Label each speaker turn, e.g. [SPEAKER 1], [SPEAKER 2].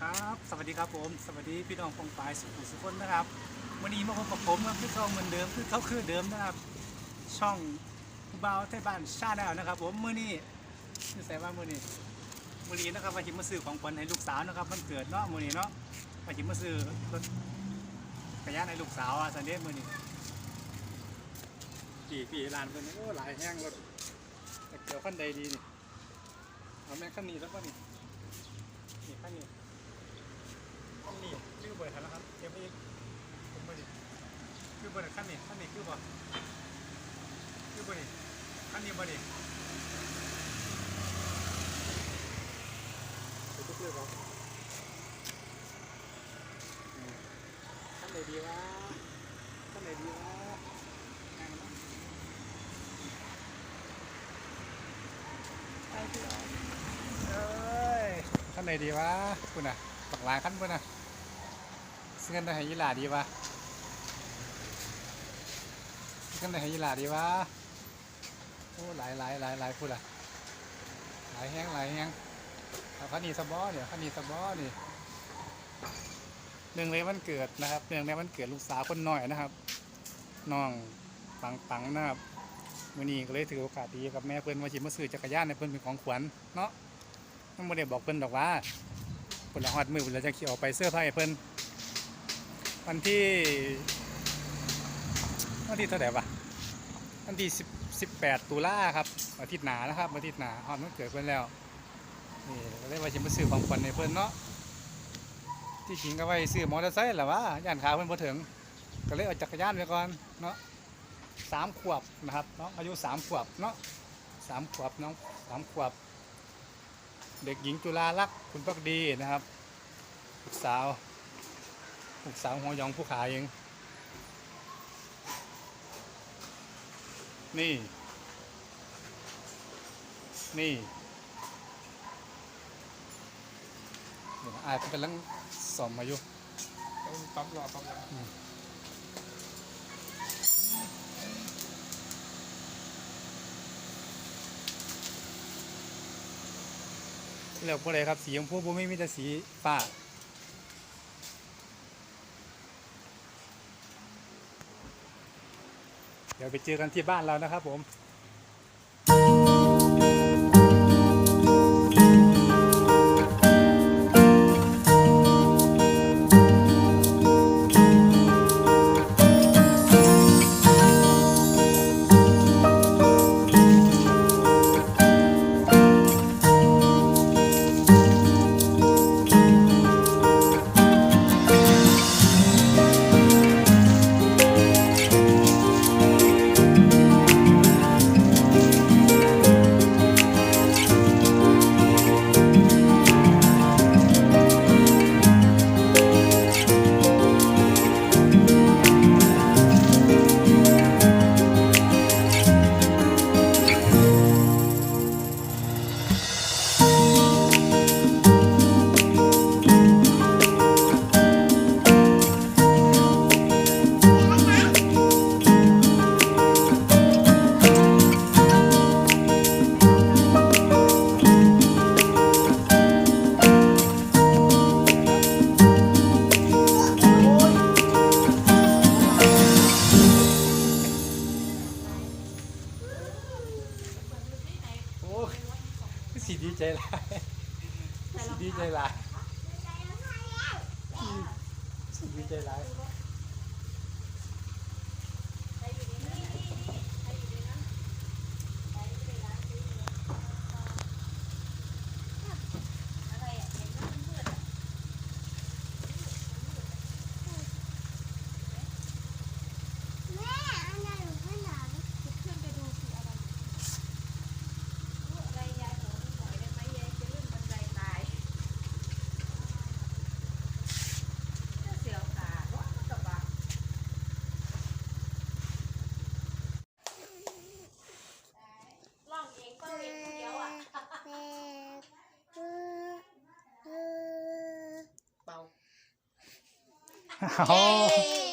[SPEAKER 1] ครับ สวัสดีครับผม สวัสดีพี่น้องปองปายสุขุสุขคนนะครับ วันนี้มาพบกับผมครับคือเขาเหมือนเดิมคือเขาคือเดิมนะครับ ช่องผู้บ่าวไทยบ้านชาแนลนะครับ ผมมื้อนี้นี่ใส่ว่ามื้อนี้มื้อนี้นะครับมาจิมมาซื้อของขวัญให้ลูกสาวนะครับ มันเกิดเนาะมื้อนี้เนาะมาจิมมาซื้อรถกรยานให้ลูกสาวอะสันเดย์มื้อนี้กี่ปีร้านเพิ่นโอ้หลายแห้งรถแต่เกี่ยวขั้นใดดีนี่เอาแม่งขั้นนี้แล้วป่ะนี่นี่ขั้นนี้ ขั้นนี้ชื่อเบอร์ทันแล้วครับเก็บไปอีกผมไปดิคือเบอร์ขั้นนี้ขั้นนี้คือบ่คือบ่ดิขั้นนี้บ่ดิไปทุกเรื่องบ่อืมขั้นไหนดีวะขั้นไหนดีวะนั่งนะไปพี่น้องเอ้ยขั้นไหนดีวะคุณน่ะ ปักลายขั้นคุณน่ะซื้อกันได้ให้ยีหลาดีวะซื้อกันได้ให้ยีหลาดีวะโอ้หลายหลายหลายหลายพูดอะหลายแห้งหลายแห้งเอาขันนีสบอเนี่ยขันนีสบอนี่เนื่องในวันเกิดนะครับเนื่องในวันเกิดลูกสาวคนน้อยนะครับน้องปังปังนะครับมื่อนี้ก็เลยถือโอกาสดีกับแม่เพิ่นมาจิมาซื้อจักรยานในเพิ่นเป็นของขวัญเนาะไม่ได้บอกเพิ่นดอกว่า พิ่นละฮอดมือเพิ่นละจะขี่ออกไปเสื้อผ้าให้เพิ่นวันที่วันที่เท่าไหร่ปะวันที่สิบสิบแปดตุลาครับอาทิตย์หนานะครับอาทิตย์หนาฮอดมันเกิดเพิ่นแล้วนี่ก็เลยว่าจะมาซื้อของขวัญในเพิ่นเนาะที่จริงก็ไว้ซื้อมอเตอร์ไซค์แหละวะย่านขาเพิ่นบ่ถึง ก็เลยเอาจักรยานไปก่อนเนาะสามขวบนะครับน้องอายุสามขวบเนาะสามขวบน้องสามขวบ เด็กหญิงจุฬาลักษณ์คุณพักดีนะครับลูกสาวลูกสาวหัวยองผู้ขายเองนี่ นี่เดี๋ยวนะอาเป็นลังสอมมาอยู่
[SPEAKER 2] ต้องปั๊มรอปั๊มรอ
[SPEAKER 1] เลือกพวกอะไรครับ สีชมพูผมไม่มีแต่สีฟ้าเดี๋ยวไปเจอกันที่บ้านเรานะครับผม สีดีใจหลายสีดีใจหลายสีดีใจหลาย
[SPEAKER 3] แม่อันนั้นหนูขนาด
[SPEAKER 4] ขึ้นไปดูสิอะไรอะไรยายหนูหน่อยได้ไหมยายจะลื่นบันไดตายเสียวขาร้อนกระบะ ลองเองเปิดเองคนเดียวอะ
[SPEAKER 3] แม่เออ เ